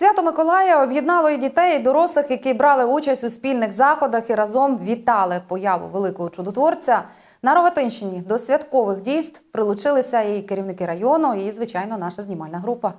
Свято Миколая об'єднало і дітей, і дорослих, які брали участь у спільних заходах і разом вітали появу великого чудотворця. На Рогатинщині до святкових дійств прилучилися і керівники району, і, звичайно, наша знімальна група.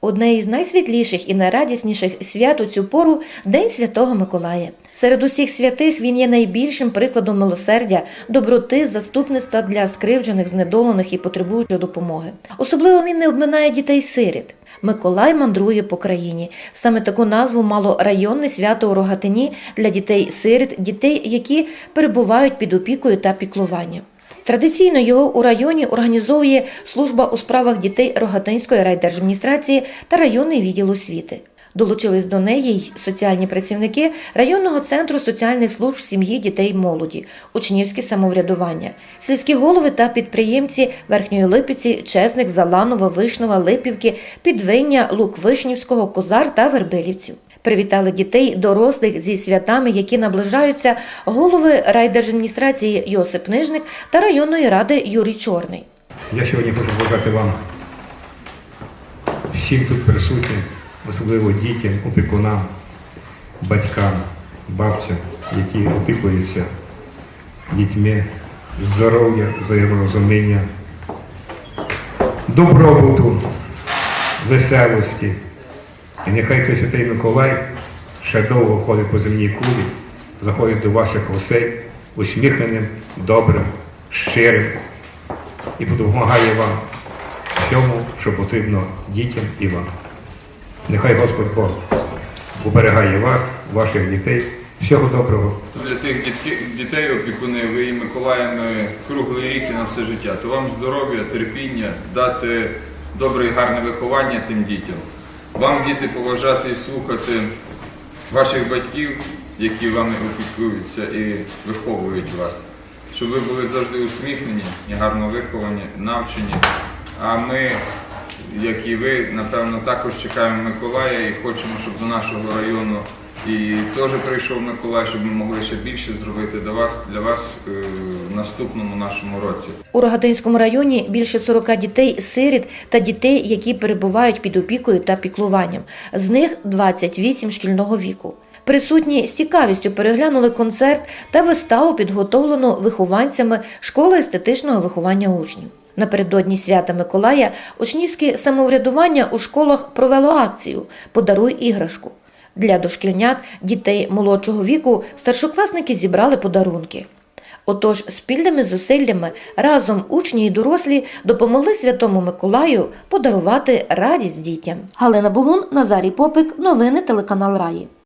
Одне із найсвітліших і найрадісніших свят у цю пору День Святого Миколая. Серед усіх святих він є найбільшим прикладом милосердя, доброти, заступництва для скривджених, знедолених і потребуючих допомоги. Особливо він не обминає дітей-сиріт. Миколай мандрує по країні. Саме таку назву мало районне свято у Рогатині для дітей-сиріт, дітей, які перебувають під опікою та піклуванням. Традиційно його у районі організовує служба у справах дітей Рогатинської райдержадміністрації та районний відділ освіти. Долучились до неї й соціальні працівники районного центру соціальних служб сім'ї, дітей, молоді, учнівське самоврядування, сільські голови та підприємці Верхньої Липиці, Чесник, Заланова, Вишнова, Липівки, Підвиння, Лук Вишнівського, Козар та Вербилівців. Привітали дітей, дорослих зі святами, які наближаються голови райдержадміністрації Йосип Нижник та районної ради Юрій Чорний. Я сьогодні хочу побажати вам всім тут присутнім, особливо дітям, опікунам, батькам, бабцям, які опікуються дітьми, здоров'я, взаєморозуміння, добробуту, веселості. І нехай той святий Миколай ще довго ходить по земній кулі, заходить до ваших осель усміхненим, добрим, щирим і допомагає вам всьому, що потрібно дітям і вам. Нехай Господь Бог уберігає вас, ваших дітей. Всього доброго. Для тих дітей, опікуни, ви і Миколаївни круглий рік і на все життя. То вам здоров'я, терпіння, дати добре і гарне виховання тим дітям. Вам діти поважати і слухати ваших батьків, які вами опікуються і виховують вас. Щоб ви були завжди усміхнені і гарно виховані, навчені. А ми, як і ви, напевно, також чекаємо Миколая і хочемо, щоб до нашого району і теж прийшов Миколай, щоб ми могли ще більше зробити для вас, для вас е, в наступному нашому році. У Рогатинському районі більше 40 дітей сиріт та дітей, які перебувають під опікою та піклуванням. З них 28 шкільного віку. Присутні з цікавістю переглянули концерт та виставу, підготовлену вихованцями школи естетичного виховання учнів. Напередодні свята Миколая учнівське самоврядування у школах провело акцію Подаруй іграшку. Для дошкільнят, дітей молодшого віку, старшокласники зібрали подарунки. Отож, спільними зусиллями разом учні і дорослі допомогли Святому Миколаю подарувати радість дітям. Галина Бугун, Назарій Попик, новини телеканал Раї.